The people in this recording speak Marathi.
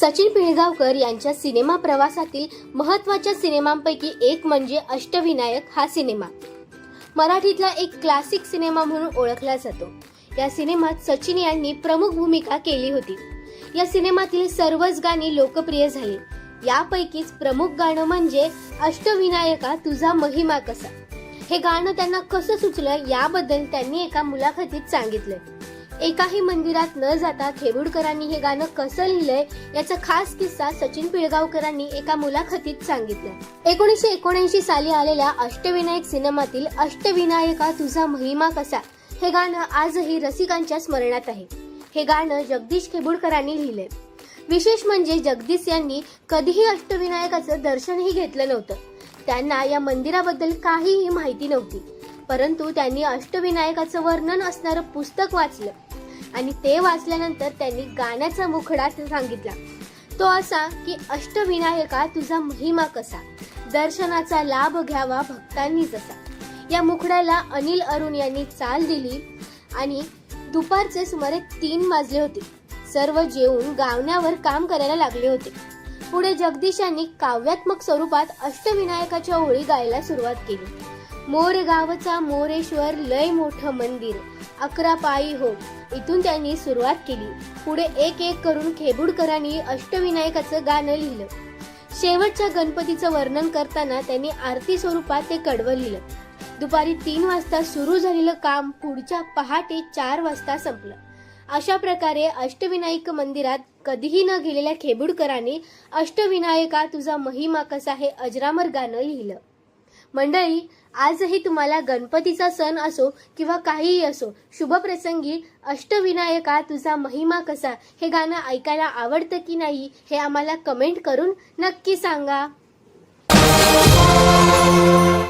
सचिन पिळगावकर यांच्या सिनेमा प्रवासातील महत्त्वाच्या सिनेमांपैकी एक म्हणजे अष्टविनायक हा सिनेमा. मराठीतला एक क्लासिक सिनेमा म्हणून ओळखला जातो. या सिनेमात सचिन यांनी प्रमुख भूमिका केली होती. या सिनेमातील सर्वच गाणी लोकप्रिय झाली. यापैकीच प्रमुख गाणं म्हणजे अष्टविनायका तुझा महिमा कसा? हे गाणं त्यांना कसं सुचलं याबद्दल त्यांनी एका मुलाखतीत सांगितलं. एकाही मंदिरात न जाता खेबुडकरांनी हे गाणं कसं लिहिलंय याचा खास किस्सा सचिन पिळगावकरांनी एका मुलाखतीत सांगितलं. एकोणीसशे एकोणऐंशी साली आलेल्या अष्टविनायक सिनेमातील अष्टविनायका तुझा महिमा कसा? हे गाणं आजही रसिकांच्या स्मरणात आहे. हे गाणं जगदीश खेबुडकरांनी लिहिलंय. विशेष म्हणजे जगदीश यांनी कधीही अष्टविनायकाचं दर्शनही घेतलं नव्हतं. त्यांना या मंदिराबद्दल काहीही माहिती नव्हती. परंतु त्यांनी अष्टविनायकाचं वर्णन असणारं पुस्तक वाचलं. आणि ते वाचल्यानंतर त्यांनी गाण्याचा मुखडा सांगितला. तो असा की अष्टविनायका तुझा महिमा कसा? दर्शनाचा लाभ घ्यावा भक्तांनी जसा. या मुखड्याला अनिल अरुण यांनी चाल दिली आणि दुपारचे सुमारे तीन वाजले होते. सर्व जेवून गावण्यावर काम करायला लागले होते. पुढे जगदीश यांनी काव्यात्मक स्वरूपात अष्टविनायकाच्या ओळी गायला सुरुवात केली. मोरगावचा मोरेश्वर लय मोठं मंदिर अकरा पायी हो. इथून त्यांनी सुरुवात केली. पुढे एक एक करून खेबुडकरांनी अष्टविनायकाचं गाणं लिहिलं. शेवटच्या गणपतीचं वर्णन करताना त्यांनी आरती स्वरूपात ते कडवं लिहिलं. दुपारी तीन वाजता सुरू झालेलं काम पुढच्या पहाटे चार वाजता संपलं. अशा प्रकारे अष्टविनायक मंदिरात कधीही न गेलेल्या खेबुडकरांनी अष्टविनायका तुझा महिमा कसा हे अजरामर गाणं लिहिलं. मंडळी आजही तुम्हाला गणपतीचा सण असो किंवा काहीही असो शुभप्रसंगी अष्टविनायका तुझा महिमा कसा? हे गाणं ऐकायला आवडतं की नाही हे आम्हाला कमेंट करून नक्की सांगा.